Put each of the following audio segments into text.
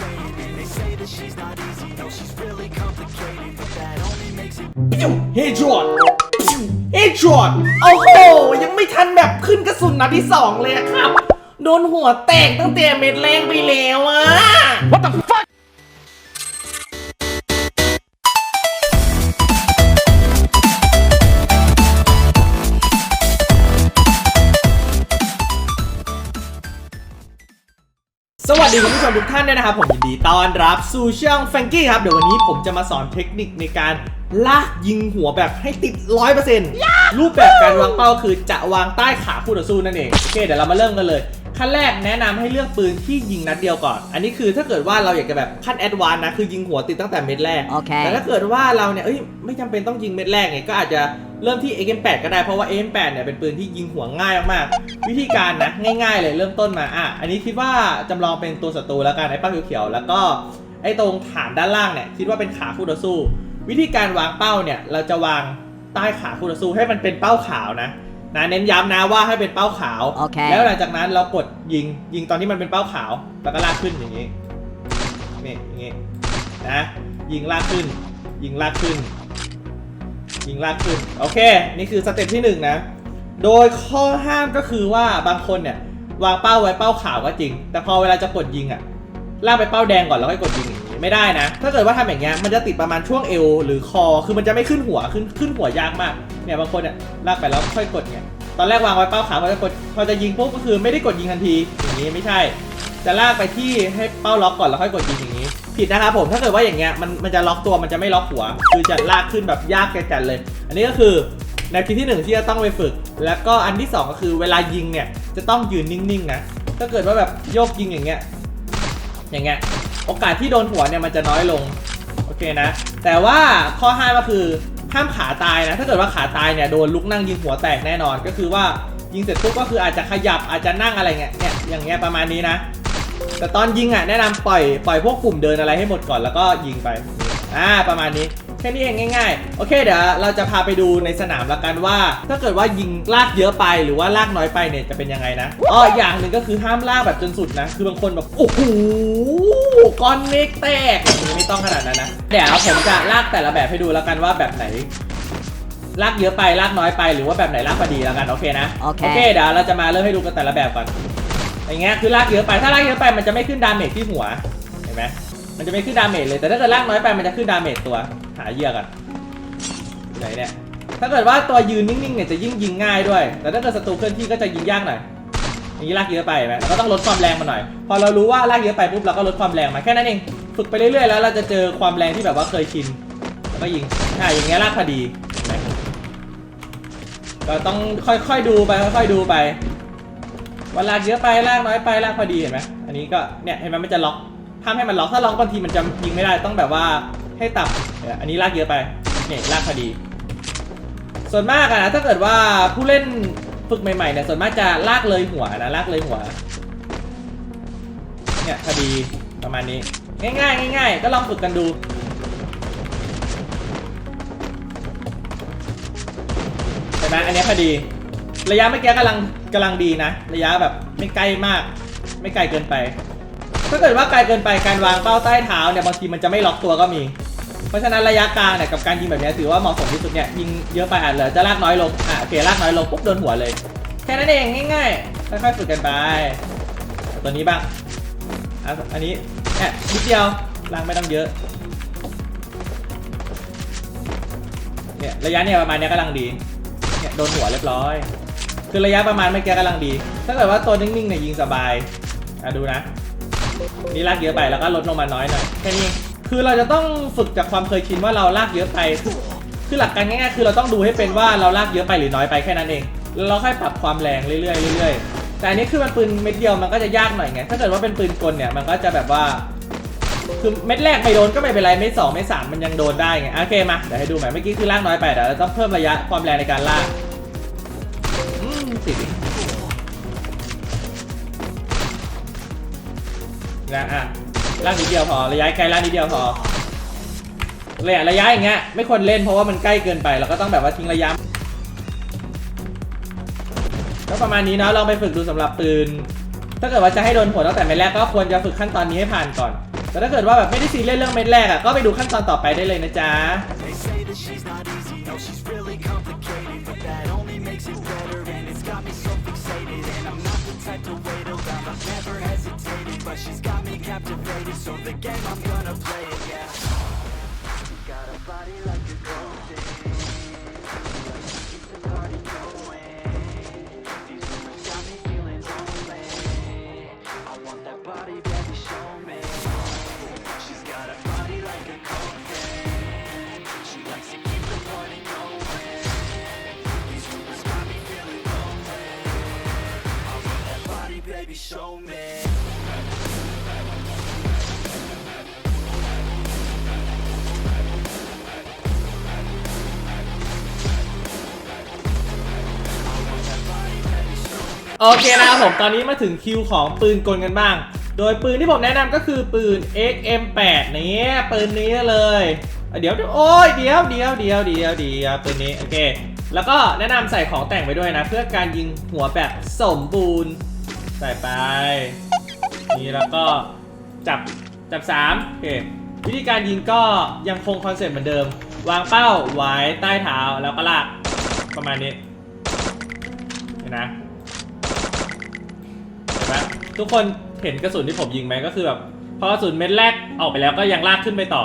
saying And they say that she's not easy, no she's really complicated But that only makes it เฮดช็อตเฮดช็อตโอ้โห ยังไม่ทันแบบขึ้นกระสุนนัดที่สองเลยอะครับ โดนหัวแตกตั้งแต่เม็ดแรกไปแล้วอะ What the fuck สวัสดีคุณผู้ชมทุกท่านด้วยนะครับ ผมยินดีต้อนรับสู่ช่องแฟงกี้ครับ เดี๋ยววันนี้ผมจะมาสอนเทคนิคในการลากยิงหัวแบบให้ติด 100%รูปแบบการวางเป้าคือจะวางใต้ขาคู่ต่อสู้นั่นเอง โอเค เดี๋ยวเรามาเริ่มกันเลย ขั้นแรกแนะนำให้เลือกปืนที่ยิงนัดเดียวก่อน อันนี้คือถ้าเกิดว่าเราอยากจะแบบขั้นแอดวานซ์นะคือยิงหัวติดตั้งแต่เม็ดแรกโอเคแต่ถ้าเกิดว่าเราเนี่ยเอ้ยไม่จำเป็นต้องยิงเม็ดแรกเนี่ยก็อาจจะ เริ่มที่ AM8 ก็ได้เพราะว่า AM8 เนี่ยเป็นปืนที่ยิงหัวง่ายมากๆวิธีการนะง่าย ๆ เลยเริ่มต้นมาอะอันนี้คิดว่าจำลองเป็นตัวศัตรูแล้วกันไอ้ป้าเขียวๆแล้วก็ไอ้ตรงฐานด้านล่างเนี่ยคิดว่าเป็นขาคู่ต่อสู้ วิธีการวางเป้าเนี่ยเราจะวางใต้ขาคู่ต่อสู้ให้มันเป็นเป้าขาวนะนะเน้นย้ำนะว่าให้เป็นเป้าขาวโอเคแล้วหลังจากนั้นเรากดยิงยิงตอนที่มันเป็นเป้าขาวแล้วก็ลากขึ้นอย่างนี้นี่อย่างนี้นะยิงลากขึ้น ยิงลากขึ้น ยิงลากขึ้น โอเค นี่คือสเต็ปที่หนึ่งนะ โดยข้อห้ามก็คือว่าบางคนเนี่ยวางเป้าไว้เป้าขาวก็จริง แต่พอเวลาจะกดยิงอะลากไปเป้าแดงก่อนแล้วค่อยกดยิงอย่างนี้ไม่ได้นะ ถ้าเกิดว่าทำอย่างเงี้ยมันจะติดประมาณช่วงเอวหรือคอ คือมันจะไม่ขึ้นหัวขึ้นขึ้นหัวยากมาก เนี่ยบางคนเนี่ยลากไปแล้วค่อยกดเนี่ยตอนแรกวางไว้เป้าขาวพอจะกดพอจะยิงปุ๊บก็คือไม่ได้กดยิงทันทีอย่างนี้ไม่ใช่ จะลากไปที่ให้เป้าล็อกก่อนแล้วค่อยกดยิงอย่างนี้ ผิดนะครับผมถ้าเกิดว่าอย่างเงี้ยมันมันจะล็อกตัวมันจะไม่ล็อกหัว คือจะลากขึ้นแบบยากจัดๆเลย อันนี้ก็คือแนวคิดที่หนึ่งที่จะต้องไปฝึก แล้วก็อันที่สองก็คือเวลายิงเนี่ยจะต้องยืนนิ่งๆนะถ้าเกิดว่าแบบโยกยิงอย่างเงี้ยอย่างเงี้ยโอกาสที่โดนหัวเนี่ยมันจะน้อยลงโอเคนะ แต่ว่าข้อห้าก็คือห้ามขาตายนะ ถ้าเกิดว่าขาตายเนี่ยโดนลุกนั่งยิงหัวแตกแน่นอนก็คือว่ายิงเสร็จปุ๊บก็คืออาจจะขยับอาจจะนั่งอะไรเงี้ยเนี่ยอย่างเงี้ยประมาณนี้นะ แต่ตอนยิงอะแนะนำปล่อยปล่อยพวกกลุ่มเดินอะไรให้หมดก่อนแล้วก็ยิงไปอ่าประมาณนี้แค่นี้เองง่าย ๆ โอเคเดี๋ยวเราจะพาไปดูในสนามละกันว่า ถ้าเกิดว่ายิงลากเยอะไปหรือว่าลากน้อยไปเนี่ยจะเป็นยังไงนะอ๋ออย่างหนึ่งก็คือห้ามลากแบบจนสุดนะ คือบางคนแบบโอ้โหก้อนเมฆแตกอย่างนี้ไม่ต้องขนาดนั้นนะเดี๋ยวผมจะลากแต่ละแบบให้ดูแล้วกันว่าแบบไหนลากเยอะไปลากน้อยไปหรือว่าแบบไหนลากพอดีแล้วกันโอเคนะโอเคโอเคเดี๋ยวเราจะมาเริ่มให้ดูกันแต่ละแบบก่อน อย่างเงี้ยคือลากเยอะไปถ้าลากเยอะไปมันจะไม่ขึ้นดาเมจที่หัวเห็นไหมมันจะไม่ขึ้นดาเมจเลยแต่ถ้าเกิดลากน้อยไปมันจะขึ้นดาเมจตัวหาเหยื่อกันไหนเนี่ยถ้าเกิดว่าตัวยืนนิ่งๆเนี่ยจะยิ่งยิงง่ายด้วย แต่ถ้าเกิดศัตรูเคลื่อนที่ก็จะยิงยากหน่อยอย่างนี้ลากเยอะไปเห็นไหมเราก็ต้องลดความแรงมาหน่อย พอเรารู้ว่าลากเยอะไปปุ๊บเราก็ลดความแรงมาแค่นั้นเองฝึกไปเรื่อยๆแล้วเราจะเจอความแรงที่แบบว่าเคยชินแล้วก็ยิงอ่าอย่างเงี้ยลากพอดีเห็นไหมก็ต้องค่อยๆดูไปค่อยๆดูไป ว่าลากเยอะไปลากน้อยไปลากพอดีเห็นไหมอันนี้ก็เนี่ยเห็นไหมมันจะล็อกห้ามให้มันล็อกถ้าล็อกบางทีมันจะยิงไม่ได้ต้องแบบว่าให้ต่ำอันนี้ลากเยอะไปเนี่ยลากพอดี ส่วนมากอะนะถ้าเกิดว่าผู้เล่นฝึกใหม่ๆเนี่ยส่วนมากจะลากเลยหัวนะลากเลยหัวเนี่ยพอดีประมาณนี้ ง่ายๆง่ายๆก็ลองฝึกกันดูเห็นไหมอันนี้พอดี ระยะเมื่อกี้กำลังกำลังดีนะ ระยะแบบไม่ใกล้มาก ไม่ไกลเกินไป ถ้าเกิดว่าไกลเกินไปการวางเป้าใต้เท้าเนี่ยบางทีมันจะไม่ล็อกตัวก็มี เพราะฉะนั้นระยะกลางเนี่ยกับการยิงแบบนี้ถือว่าเหมาะสมที่สุดเนี่ยยิงเยอะไปอะเหลือจะลากน้อยลงอะโอเคลากน้อยลงปุ๊บโดนหัวเลย แค่นั้นเองง่ายๆค่อยๆฝึกกันไปตัวนี้บ้างอะอันนี้แค่นิดเดียวลากไม่ต้องเยอะเนี่ยระยะเนี่ยประมาณเนี้ยกำลังดีเนี่ยโดนหัวเรียบร้อย คือระยะประมาณเมื่อกี้กำลังดี ถ้าเกิดว่าตัวนิ่งๆเนี่ยยิงสบายอะดูนะ นี่ลากเยอะไปแล้วก็ลดลงมาน้อยหน่อยแค่นี้คือเราจะต้องฝึกจากความเคยชินว่าเราลากเยอะไป คือหลักการง่ายๆคือเราต้องดูให้เป็นว่าเราลากเยอะไปหรือน้อยไปแค่นั้นเองแล้วเราค่อยปรับความแรงเรื่อยๆเรื่อยๆแต่อันนี้คือมันปืนเม็ดเดียวมันก็จะยากหน่อยไงถ้าเกิดว่าเป็นปืนกลเนี่ยมันก็จะแบบว่าคือเม็ดแรกไม่โดนก็ไม่เป็นไรเม็ดสองเม็ดสามมันยังโดนได้ไงโอเคมาเดี๋ยวให้ดูใหม่เมื่อกี้คือลากน้อยไปเดี๋ยวเราต้องเพิ่มระยะความแรงในการลาก่ติดนะอะลากนิดเดียวพอระยะไกลลากนิดเดียวพอเลยอะระยะอย่างเงี้ยไม่ควรเล่นเพราะว่ามันใกล้เกินไปเราก็ต้องแบบว่าทิ้งระยะก็ประมาณนี้เนาะลองไปฝึกดูสำหรับปืน ถ้าเกิดว่าจะให้โดนหัวตั้งแต่เม็ดแรกก็ควรจะฝึกขั้นตอนนี้ให้ผ่านก่อน แต่ถ้าเกิดว่าแบบไม่ได้ซีเรียสเรื่องเม็ดแรกอะก็ไปดูขั้นตอนต่อไปได้เลยนะจ๊ะ captivated, so the game I'm gonna play it, yeah. Got a body like a Keep the party going. These rumors got me feeling lonely. I want that body, baby, show me. She's got a body like a cocaine. She likes to keep the party going. These rumors got me feeling lonely. I want that body, baby, show me. โอเคนะครับผมตอนนี้มาถึงคิวของปืนกลกันบ้าง โดยปืนที่ผมแนะนำก็คือปืน XM8 นี่ปืนนี้เลย เดี๋ยวโอ้ยเดี๋ยวเดี๋ยวเดี๋ยวเดี๋ยวเดี๋ยวปืนนี้โอเค แล้วก็แนะนำใส่ของแต่งไปด้วยนะ เพื่อการยิงหัวแบบสมบูรณ์ใส่ไปนี่แล้วก็จับจับสามโอเควิธีการยิงก็ยังคงคอนเซ็ปต์เหมือนเดิม วางเป้าไว้ใต้เท้าแล้วก็ลากประมาณนี้เห็นนะ ทุกคนเห็นกระสุนที่ผมยิงไหมก็คือแบบพอกระสุนเม็ดแรกออกไปแล้วก็ยังลากขึ้นไปต่อ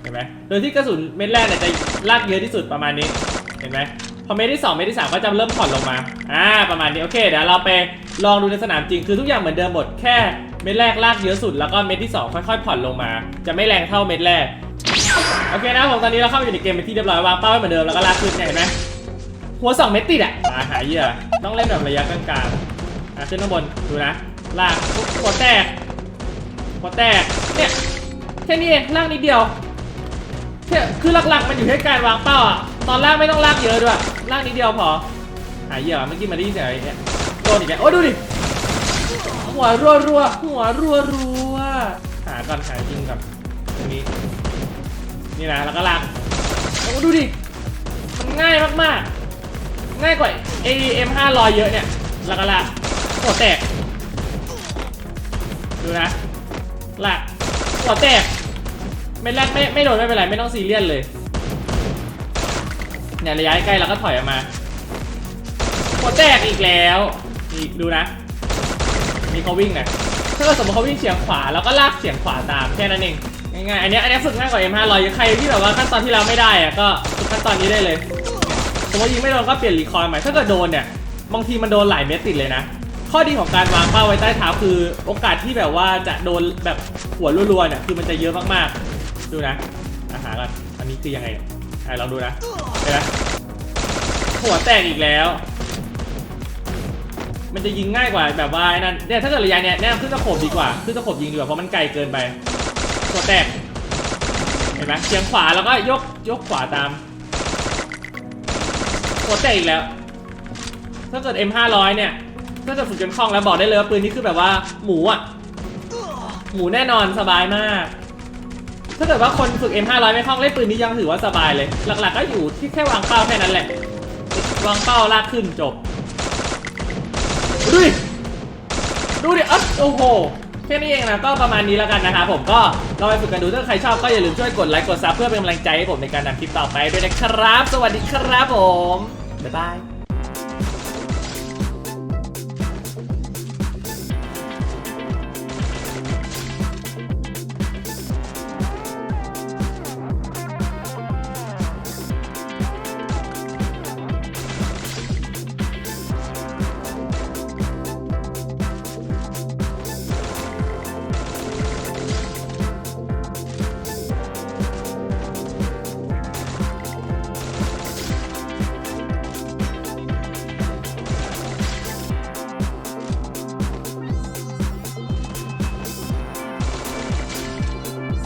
เห็นไหมโดยที่กระสุนเม็ดแรกเนี่ยจะลากเยอะที่สุดประมาณนี้เห็นไหมพอเม็ดที่2เม็ดที่ 3 ก็จะเริ่มผ่อนลงมาอ่าประมาณนี้โอเคเดี๋ยวเราไปลองดูในสนามจริงคือทุกอย่างเหมือนเดิมหมดแค่เม็ดแรกลากเยอะสุดแล้วก็เม็ดที่ 2 ค่อยๆผ่อนลงมา จะไม่แรงเท่าเม็ดแรกโอเคนะผมตอนนี้เราเข้าไปอยู่ในเกมเป็นที่เรียบร้อยวางเป้าไว้เหมือนเดิมแล้วก็ลากขึ้นเห็นไหมหัว2เม็ดติดอะมาหาเยื่อต้องเล่นแบบระยะกลางๆ อะขึ้นข้างบนดูนะลากปุ๊บหัวแตกหัวแตกเนี่ยแค่นี้เองลากนิดเดียวเนี่ยคือหลักๆมันอยู่ที่การวางเป้าอะตอนแรกไม่ต้องลากเยอะด้วยลากนิดเดียวพอหายเหยื่อเมื่อกี้มาได้ยินเสียงอะไรเนี่ยโดนอีกแล้วโอ้ดูดิหัวรัวรัวหัวรัวรัวหาก่อนหาจริงกับตรงนี้นี่นะแล้วก็ลากโอ้ดูดิมันง่ายมากๆง่ายกว่า AEM 500 เยอะเนี่ยแล้วก็ลาก หัวแตก ดูนะลากหัวแตก ไม่แรกไม่ไม่โดนไม่เป็นไรไม่ต้องซีเรียสเลย เนี่ยระยะใกล้เราก็ถอยออกมาหัวแตกอีกแล้วนี่ดูนะนี่เขาวิ่งนะถ้าเกิดสมมติเขาวิ่งเฉียงขวาเราก็ลากเฉียงขวาตามแค่นั้นเองง่ายๆอันนี้อันนี้ฝึกง่ายกว่า M500 เยอะใครที่แบบว่าขั้นตอนที่เราไม่ได้อะก็ฝึกขั้นตอนนี้ได้เลย สมมติยิงไม่โดนก็เปลี่ยนรีคอยล์ใหม่ ถ้าเกิดโดนเนี่ย บางทีมันโดนหลายเม็ดติดเลยนะ ข้อดีของการวางเป้าไว้ใต้เท้าคือ โอกาสที่แบบว่าจะโดนแบบหัวรัวๆเนี่ยคือมันจะเยอะมากๆ ดูนะอาหารก่อนอันนี้คือยังไงอะลองดูนะเห็นไหมหัวแตกอีกแล้ว มันจะยิงง่ายกว่าแบบว่าไอ้นั่นเนี่ยถ้าเกิดระยะเนี่ยแนะนำขึ้นตะขบดีกว่าขึ้นตะขบยิงดีกว่าเพราะมันไกลเกินไปหัวแตกเห็นไหมเฉียงขวาแล้วก็ยกยกขวาตามหัวแตกอีกแล้ว ถ้าเกิด M500 เนี่ย ถ้าจะฝึกจนคล่องแล้วบอกได้เลยว่าปืนนี้คือแบบว่าหมูอะ หมูแน่นอนสบายมาก ถ้าเกิดว่าคนฝึก M500 ไม่คล่องเล่นปืนนี้ยังถือว่าสบายเลย หลักๆก็อยู่ที่แค่วางเป้าแค่นั้นแหละ วางเป้าลากขึ้นจบดูดิดูดิอ๊ะโอ้โหแค่นี้เองนะก็ประมาณนี้แล้วกันนะครับผมก็ลองไปฝึกกันดูถ้าใครชอบก็อย่าลืมช่วยกดไลค์กดซับเพื่อเป็นกำลังใจให้ผมในการทำคลิปต่อไปด้วยนะครับ สวัสดีครับผม บ๊ายบาย